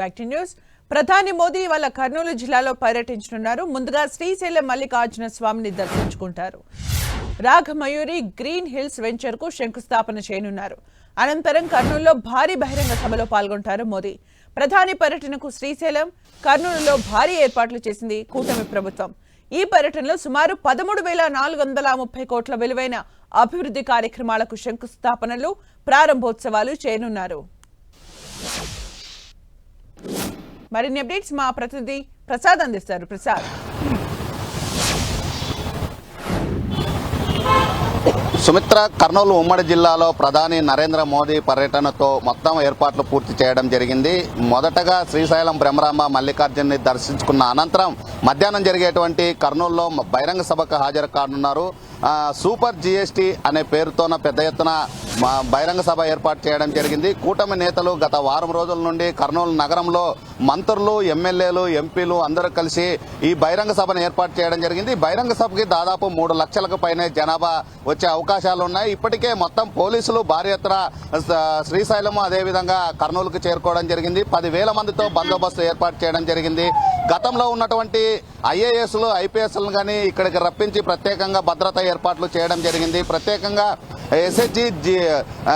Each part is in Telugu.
Back to news. ప్రధాని మోదీ వాళ్ళ కర్నూలు జిల్లాలో పర్యటించనున్నారు. ముందుగా శ్రీశైలం మల్లికార్జున స్వామిని దర్శించుకుంటారు. రాఘమయూరి గ్రీన్ హిల్స్ వెంచర్కు శంకుస్థాపన చేయనున్నారు. అనంతరం కర్నూలులో భారీ బహిరంగ సభలో పాల్గొంటారు మోదీ. ప్రధాని పర్యటనకు శ్రీశైలం కర్నూలులో భారీ ఏర్పాట్లు చేసింది కూటమి ప్రభుత్వం. ఈ పర్యటనలో సుమారు పదమూడు వేల నాలుగు వందల ముప్పై కోట్ల విలువైన అభివృద్ధి కార్యక్రమాలకు శంకుస్థాపనలు ప్రారంభోత్సవాలు చేయనున్నారు. మరిన్ని అప్డేట్స్ మా ప్రతినిధి ప్రసాద్ అందిస్తారు. ప్రసాద్. సుమిత్ర కర్నూలు ఉమ్మడి జిల్లాలో ప్రధాని నరేంద్ర మోదీ పర్యటనతో మొత్తం ఏర్పాట్లు పూర్తి చేయడం జరిగింది. మొదటగా శ్రీశైలం బ్రహ్మరాంబ మల్లికార్జున్ని దర్శించుకున్న అనంతరం మధ్యాహ్నం జరిగేటువంటి కర్నూలులో బహిరంగ సభకు హాజరు కానున్నారు. సూపర్ జీఎస్టీ అనే పేరుతోన పెద్ద ఎత్తున మా బహిరంగ సభ ఏర్పాటు చేయడం జరిగింది. కూటమి నేతలు గత వారం రోజుల నుండి కర్నూలు నగరంలో మంత్రులు ఎమ్మెల్యేలు ఎంపీలు అందరూ కలిసి ఈ బహిరంగ సభను ఏర్పాటు చేయడం జరిగింది. బహిరంగ సభకి దాదాపు మూడు లక్షలకు పైనే జనాభా వచ్చే అవకాశాలు ఉన్నాయి. ఇప్పటికే మొత్తం పోలీసులు భారీ ఎత్తున స- శ్రీశైలం అదేవిధంగా కర్నూలుకు చేరుకోవడం జరిగింది. పదివేల మందితో బందోబస్తు ఏర్పాటు చేయడం జరిగింది. గతంలో ఉన్నటువంటి ఐఏఎస్లు ఐపీఎస్లు కానీ ఇక్కడికి రప్పించి ప్రత్యేకంగా భద్రత ఏర్పాట్లు చేయడం జరిగింది. ప్రత్యేకంగా ఎస్ఎస్జి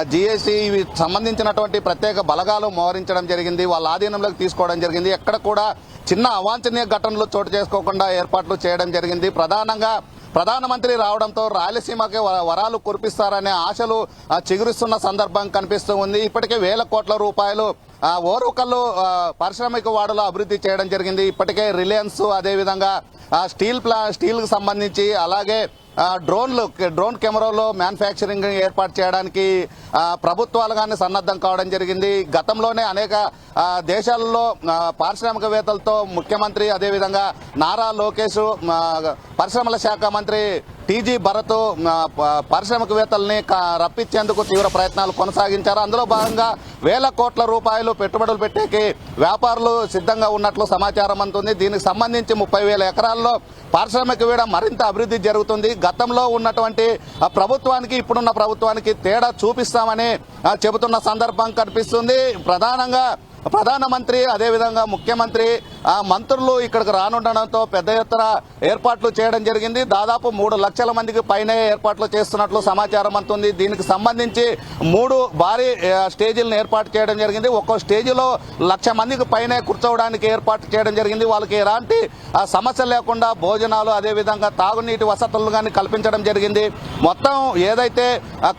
జిఎస్సి ఇవి సంబంధించినటువంటి ప్రత్యేక బలగాలు మోహరించడం జరిగింది. వాళ్ళ ఆధీనంలోకి తీసుకోవడం జరిగింది. ఎక్కడ కూడా చిన్న అవాంఛనీయ ఘటనలు చోటు చేసుకోకుండా ఏర్పాట్లు చేయడం జరిగింది. ప్రధానంగా ప్రధానమంత్రి రావడంతో రాయలసీమకి వ- వరాలు కురిపిస్తారనే ఆశలు చిగురిస్తున్న సందర్భం కనిపిస్తూ ఉంది. ఇప్పటికే వేల కోట్ల రూపాయలు ఓరుకల్లు పారిశ్రామిక వాడలో అభివృద్ధి చేయడం జరిగింది. ఇప్పటికే రిలయన్స్ అదేవిధంగా స్టీల్ ప్లా స్టీల్కి సంబంధించి అలాగే డ్రోన్లు డ్రోన్ కెమెరాలో మ్యానుఫ్యాక్చరింగ్ ఏర్పాటు చేయడానికి ప్రభుత్వాలు కానీ సన్నద్ధం కావడం జరిగింది. గతంలోనే అనేక దేశాలలో పారిశ్రామికవేత్తలతో ముఖ్యమంత్రి అదేవిధంగా నారా లోకేష్ పరిశ్రమల శాఖ మంత్రి టీజీ భరత్ పారిశ్రామికవేత్తల్ని రప్పించేందుకు తీవ్ర ప్రయత్నాలు కొనసాగించారు. అందులో భాగంగా వేల కోట్ల రూపాయలు పెట్టుబడులు పెట్టేకి వ్యాపారులు సిద్ధంగా ఉన్నట్లు సమాచారం అందుతుంది దీనికి సంబంధించి ముప్పై వేల ఎకరాల్లో పారిశ్రామిక వేడ మరింత అభివృద్ధి జరుగుతుంది. గతంలో ఉన్నటువంటి ప్రభుత్వానికి ఇప్పుడున్న ప్రభుత్వానికి తేడా చూపిస్తామని చెబుతున్న సందర్భం కనిపిస్తుంది. ప్రధానంగా ప్రధానమంత్రి అదేవిధంగా ముఖ్యమంత్రి మంత్రులు ఇక్కడికి రానుండడంతో పెద్ద ఎత్తున ఏర్పాట్లు చేయడం జరిగింది. దాదాపు మూడు లక్షల మందికి పైనే ఏర్పాట్లు చేస్తున్నట్లు సమాచారం అందుతుంది. దీనికి సంబంధించి మూడు భారీ స్టేజీలను ఏర్పాటు చేయడం జరిగింది. ఒక్కో స్టేజీలో లక్ష మందికి పైనే కూర్చోవడానికి ఏర్పాటు చేయడం జరిగింది. వాళ్ళకి ఎలాంటి సమస్య లేకుండా భోజనాలు అదేవిధంగా తాగునీటి వసతులు కానీ కల్పించడం జరిగింది. మొత్తం ఏదైతే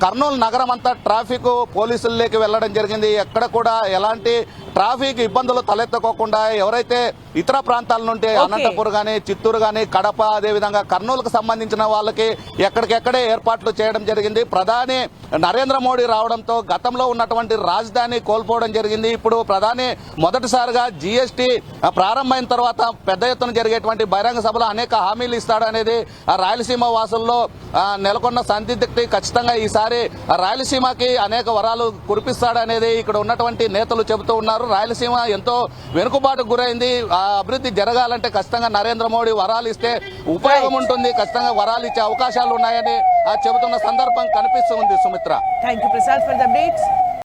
కర్నూలు నగరం అంతా ట్రాఫిక్ పోలీసుల్లోకి వెళ్ళడం జరిగింది. ఎక్కడ కూడా ఎలాంటి ట్రాఫిక్ ఇబ్బందులు తలెత్తుకోకుండా ఎవరైతే ఇతర ప్రాంతాల నుండి. అనంతపురం గాని చిత్తూరు గాని కడప అదేవిధంగా కర్నూలుకు సంబంధించిన వాళ్ళకి ఎక్కడికెక్కడే ఏర్పాట్లు చేయడం జరిగింది. ప్రధాని నరేంద్ర మోడీ రావడంతో గతంలో ఉన్నటువంటి రాజధాని కోల్పోవడం జరిగింది. ఇప్పుడు ప్రధాని మొదటిసారిగా జీఎస్టీ ప్రారంభమైన తర్వాత పెద్ద ఎత్తున జరిగేటువంటి బహిరంగ సభలో అనేక హామీలు ఇస్తాడనేది ఆ రాయలసీమ వాసుల్లో నెలకొన్న సందిగ్ధి ఖచ్చితంగా ఈసారి రాయలసీమకి అనేక వరాలు కురిపిస్తాడనేది ఇక్కడ ఉన్నటువంటి నేతలు చెబుతూ ఉన్నారు. రాయలసీమ ఎంతో వెనుకబాటుకు గురైంది. ఆ అభివృద్ధి జరగాలంటే ఖచ్చితంగా నరేంద్ర మోడీ వరాలు ఇస్తే ఉపయోగం ఉంటుంది. ఖచ్చితంగా వరాలు ఇచ్చే అవకాశాలు ఉన్నాయని చెబుతున్న సందర్భం కనిపిస్తుంది Sumitra. Thank you Prasad for the updates